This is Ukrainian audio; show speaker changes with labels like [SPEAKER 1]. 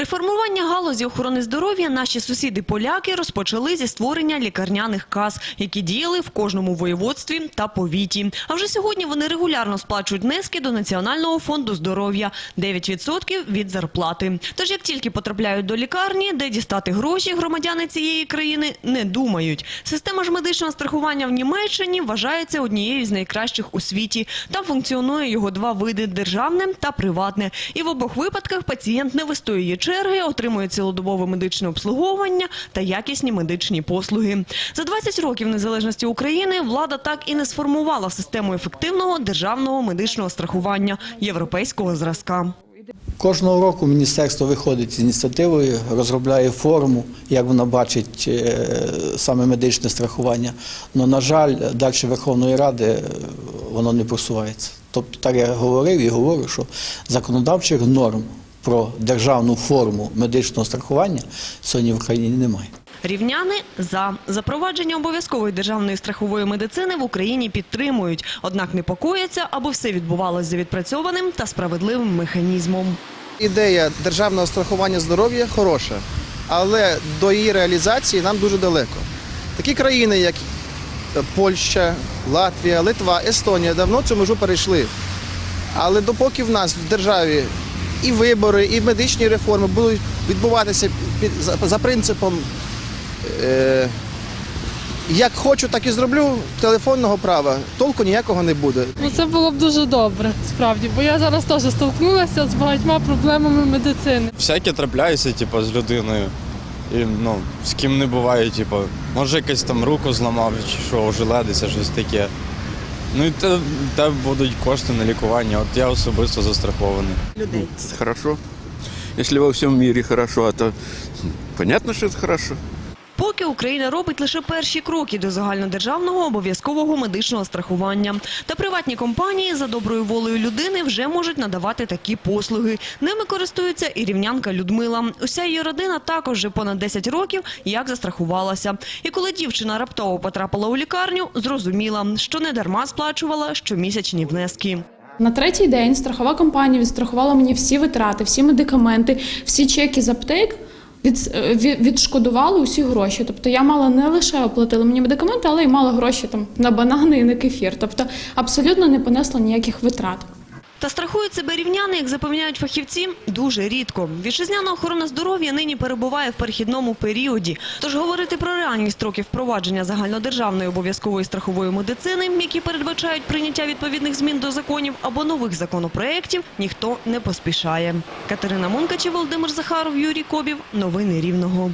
[SPEAKER 1] Реформування галузі охорони здоров'я наші сусіди-поляки розпочали зі створення лікарняних кас, які діяли в кожному воєводстві та повіті. А вже сьогодні вони регулярно сплачують внески до Національного фонду здоров'я – 9% від зарплати. Тож як тільки потрапляють до лікарні, де дістати гроші громадяни цієї країни не думають. Система ж медичного страхування в Німеччині вважається однією з найкращих у світі. Там функціонує його два види – державне та приватне. І в обох випадках пацієнт не вистоює черги, отримує цілодобове медичне обслуговування та якісні медичні послуги. За 20 років незалежності України влада так і не сформувала систему ефективного державного медичного страхування європейського зразка.
[SPEAKER 2] Кожного року міністерство виходить з ініціативою, розробляє форму, як вона бачить е, саме медичне страхування. Але, на жаль, далі Верховної Ради е, воно не просувається. Тобто, так я говорив і говорю, що законодавчих норм про державну форму медичного страхування сьогодні в Україні немає.
[SPEAKER 1] Рівняни за запровадження обов'язкової державної страхової медицини в Україні підтримують, однак непокояться, аби все відбувалося за відпрацьованим та справедливим механізмом.
[SPEAKER 3] Ідея державного страхування здоров'я хороша, але до її реалізації нам дуже далеко. Такі країни, як Польща, Латвія, Литва, Естонія, давно цю межу перейшли. Але допоки в нас в державі і вибори, і медичні реформи будуть відбуватися під, за, принципом е, як хочу, так і зроблю телефонного права, толку ніякого не буде.
[SPEAKER 4] Ну це було б дуже добре, справді, бо я зараз теж столкнулася з багатьма проблемами медицини.
[SPEAKER 5] всяке трапляється, типу, з людиною. І ну, з ким не буває, типу, може якось там руку зламав, чи що, ожеледиться, щось таке. Ну і те, те будуть кошти на лікування. От я особисто застрахований.
[SPEAKER 6] Это хорошо. Якщо во всьому світі хорошо, то понятно, що це хорошо.
[SPEAKER 1] Поки Україна робить лише перші кроки до загальнодержавного обов'язкового медичного страхування. Та приватні компанії за доброю волею людини вже можуть надавати такі послуги. Ними користується і рівнянка Людмила. Уся її родина також вже понад 10 років як застрахувалася. І коли дівчина раптово потрапила у лікарню, зрозуміла, що не дарма сплачувала щомісячні внески.
[SPEAKER 7] На третій день страхова компанія відстрахувала мені всі витрати, всі медикаменти, всі чеки з аптек. Від, від- відшкодували усі гроші. Тобто я мала не лише оплатили мені медикаменти, але й мала гроші там на банани і на кефір. Тобто абсолютно не понесла ніяких витрат.
[SPEAKER 1] Та страхують себе рівняни, як запевняють фахівці, дуже рідко. Вітчизняна охорона здоров'я нині перебуває в перехідному періоді. Тож говорити про реальні строки впровадження загальнодержавної обов'язкової страхової медицини, які передбачають прийняття відповідних змін до законів або нових законопроєктів, ніхто не поспішає. Катерина Мункачі, Володимир Захаров, Юрій Кобів. Новини Рівного.